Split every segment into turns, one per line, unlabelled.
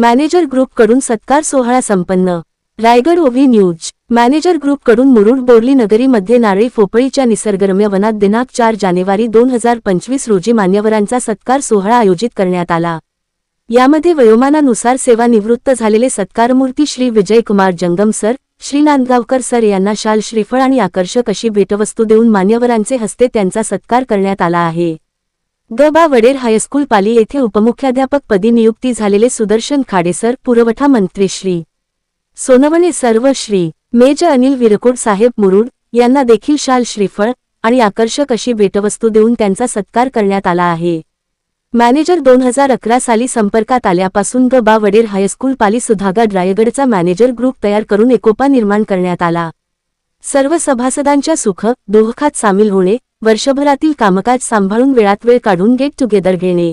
Manager ग्रुपकडून सत्कार सोहळा संपन्न. Raigad O V news. Manager ग्रुपकडून Murud Borli नगरीमध्ये नारळी फोपळीच्या निसर्गरम्य वनात दिनांक चार जानेवारी दोन हजार पंचवीस रोजी मान्यवरांचा सत्कार सोहळा आयोजित करण्यात आला. यामध्ये वयोमानानुसार सेवानिवृत्त झालेले सत्कारमूर्ती श्री विजयकुमार जंगम सर श्री नांदगावकर सर यांना शाल श्रीफळ आणि आकर्षक अशी भेटवस्तू देऊन मान्यवरांचे हस्ते त्यांचा सत्कार करण्यात आला आहे. ग बा वडेर हायस्कूल पाली येथे उपमुख्याध्यापक पदी नियुक्ती झालेले सुदर्शन खाडेसर पुरवठा मंत्री श्री. सोनवणे सर्व श्री. मेज अनिल विरकोड साहेब मुरुड यांना देखील शाल श्रीफळ आणि आकर्षक अशी भेटवस्तू देऊन त्यांचा सत्कार करण्यात आला आहे. मॅनेजर दोन हजार अकरा साली संपर्कात आल्यापासून ग बा वडेर हायस्कूल पाली सुधागड रायगडचा मॅनेजर ग्रुप तयार करून एकोपा निर्माण करण्यात आला. सर्व सभासदांच्या सुख दुःखात सामील होणे वर्षभरातील कामकाज सांभाळून वेळात वेळ काढून गेट टुगेदर घेणे.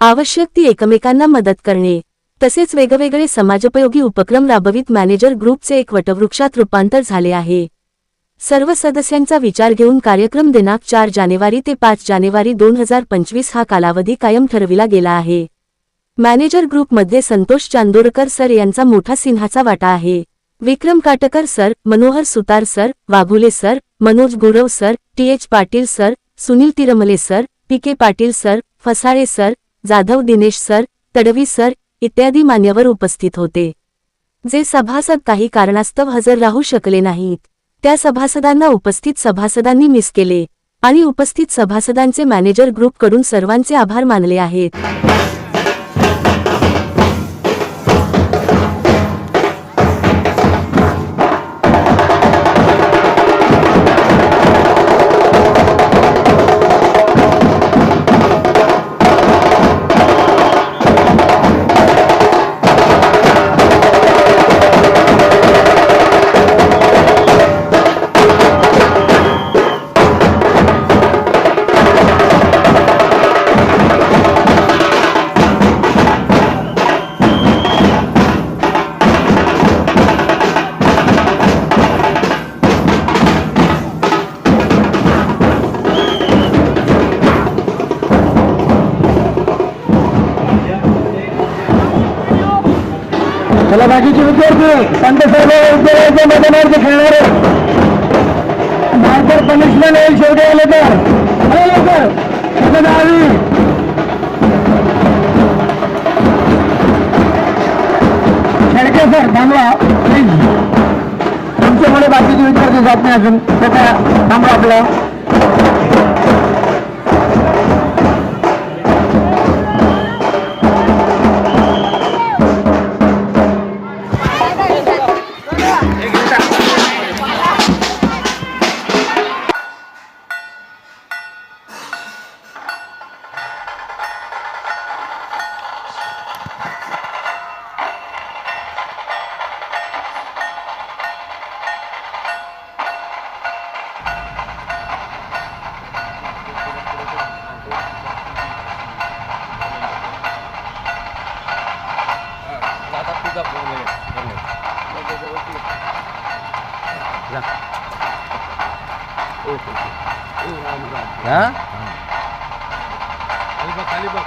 आवश्यक ती एकमेकांना मदत करणे. तसेच वेगवेगळे समाजोपयोगी उपक्रम राबवित मॅनेजर ग्रुपचे एक वटवृक्षात रूपांतर झाले आहे. सर्व सदस्यांचा विचार घेऊन कार्यक्रम दिनांक चार जानेवारी ते पाच जानेवारी दोन हजार पंचवीस हा कालावधी कायम ठरविला गेला आहे. मॅनेजर ग्रुपमध्ये संतोष चांदोरकर सर यांचा मोठा सिंहाचा वाटा आहे. Vikram Katkar sir Manohar Sutar sir Waghule sir Manoj Gurav sir T H Patil sir Sunil Tirmale sir P K Patil sir Fasale sir Jadhav Dinesh sir Tadvi sir इत्यादी मान्यवर उपस्थित होते. जे सभासद काही कारणास्तव हजर राहू शकले नाहीत त्या सभासदांना उपस्थित सभासदांनी मिस केले आणि उपस्थित सभासदांचे मॅनेजर ग्रुपकडून सर्वांचे आभार मानले आहेत.
चला बाकीचे विद्यार्थी संत सर्व विद्यालयाच्या मैदानावरती खेळणारे. मार्कर पनिशमेंट येईल शेवटी आले तर. हॅलो लवकर. सगळं आली शेळके सर थांबवा. प्लीज. तुमच्यामुळे बाकीचे विद्यार्थी जात नाही अजून. त्याचा थांबवा आपलं.
Ya? Kali bak,